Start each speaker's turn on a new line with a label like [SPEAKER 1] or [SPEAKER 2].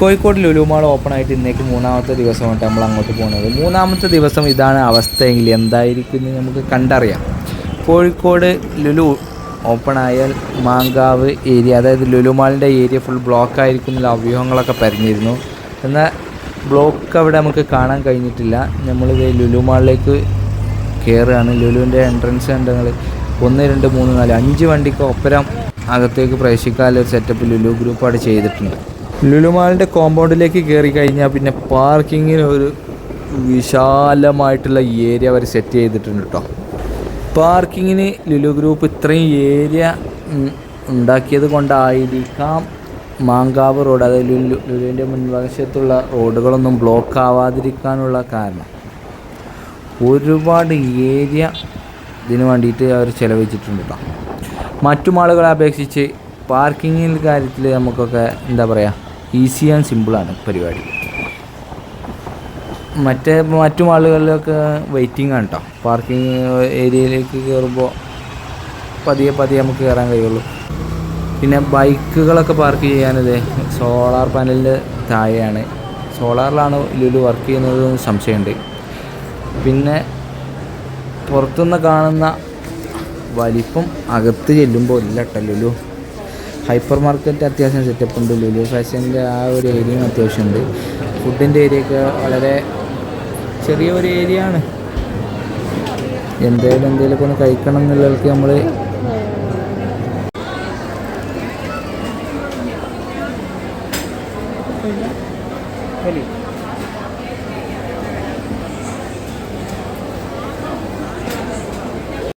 [SPEAKER 1] Kozhikode Lulu Mall open ആയിട്ട് ഇന്നേക്ക് മൂന്നാമത്തെ ദിവസമായിട്ട് നമ്മൾ അങ്ങോട്ട് പോകുന്നത്. മൂന്നാമത്തെ ദിവസം ഇതാണ് അവസ്ഥയെങ്കിൽ എന്തായിരിക്കും എന്ന് നമുക്ക് കണ്ടറിയാം. കോഴിക്കോട് ലുലു ഓപ്പൺ ആയാൽ മാങ്കാവ് ഏരിയ അതായത് ലുലുമാളിന്റെ ഏരിയ ഫുൾ ബ്ലോക്ക് ആയിരിക്കും എന്നുള്ള അഭ്യൂഹങ്ങളൊക്കെ പറഞ്ഞിരുന്നു എന്നാൽ ബ്ലോക്ക് അവിടെ നമുക്ക് കാണാൻ കഴിഞ്ഞിട്ടില്ല. നമ്മളിത് ലുലുമാളിലേക്ക് കയറുകയാണ്. ലുലുവിന്റെ എൻട്രൻസ് കണ്ടങ്ങൾ ഒന്ന് രണ്ട് മൂന്ന് നാല് അഞ്ച് വണ്ടിക്ക് ഒപ്പരം അകത്തേക്ക് പ്രവേശിക്കാനുള്ള ഒരു സെറ്റപ്പ് ലുലു ഗ്രൂപ്പ് അവിടെ ചെയ്തിട്ടുണ്ട്. ലുലുമാളിന്റെ കോമ്പൗണ്ടിലേക്ക് കയറി കഴിഞ്ഞാൽ പിന്നെ പാർക്കിങ്ങിന് ഒരു വിശാലമായിട്ടുള്ള ഏരിയ അവർ സെറ്റ് ചെയ്തിട്ടുണ്ട് കേട്ടോ പാർക്കിങ്ങിന് ലുലു ഗ്രൂപ്പ് ഇത്രയും ഏരിയ ഉണ്ടാക്കിയത് കൊണ്ടായിരിക്കാം മാങ്കാവ് റോഡ് അതായത് ലുലു ലുലുവിന്റെ മുൻവശത്തുള്ള റോഡുകളൊന്നും ബ്ലോക്ക് ആവാതിരിക്കാനുള്ള കാരണം. ഒരുപാട് ഏരിയ ഇതിന് വേണ്ടിയിട്ട് അവർ ചിലവഴിച്ചിട്ടുണ്ട് കേട്ടോ മറ്റു മാളുകളെ അപേക്ഷിച്ച് പാർക്കിങ്ങിന്റെ കാര്യത്തിൽ നമുക്കൊക്കെ എന്താ പറയുക ഈസി ആൻഡ് സിമ്പിളാണ് പരിപാടി. മറ്റേ മറ്റു മാളുകളിലൊക്കെ വെയിറ്റിംഗ് ആണ് കേട്ടോ പാർക്കിംഗ് ഏരിയയിലേക്ക് കയറുമ്പോൾ പതിയെ പതിയെ നമുക്ക് കയറാൻ കഴിയുള്ളൂ. പിന്നെ ബൈക്കുകളൊക്കെ പാർക്ക് ചെയ്യാനത് സോളാർ പാനലിന്റെ താഴെയാണ്. സോളാറിലാണ് ലുലു വർക്ക് ചെയ്യുന്നത് സംശയമുണ്ട്. പിന്നെ പുറത്തുനിന്ന് കാണുന്ന വലിപ്പം അകത്ത് ചെല്ലുമ്പോൾ ഇല്ല കേട്ടോ ലുലു. ഹൈപ്പർ മാർക്കറ്റ് അത്യാവശ്യം സെറ്റപ്പ് ഉണ്ട് ലുലു ഫാഷന്റെ ആ ഒരു ഏരിയയും അത്യാവശ്യമുണ്ട് ഫുഡിന്റെ ഏരിയയൊക്കെ വളരെ ചെറിയ ഒരു ഏരിയ ആണ് എന്തേലും എന്തേലും ഒന്ന് കഴിക്കണം എന്നുള്ളവർക്ക് നമ്മൾ
[SPEAKER 2] Ready?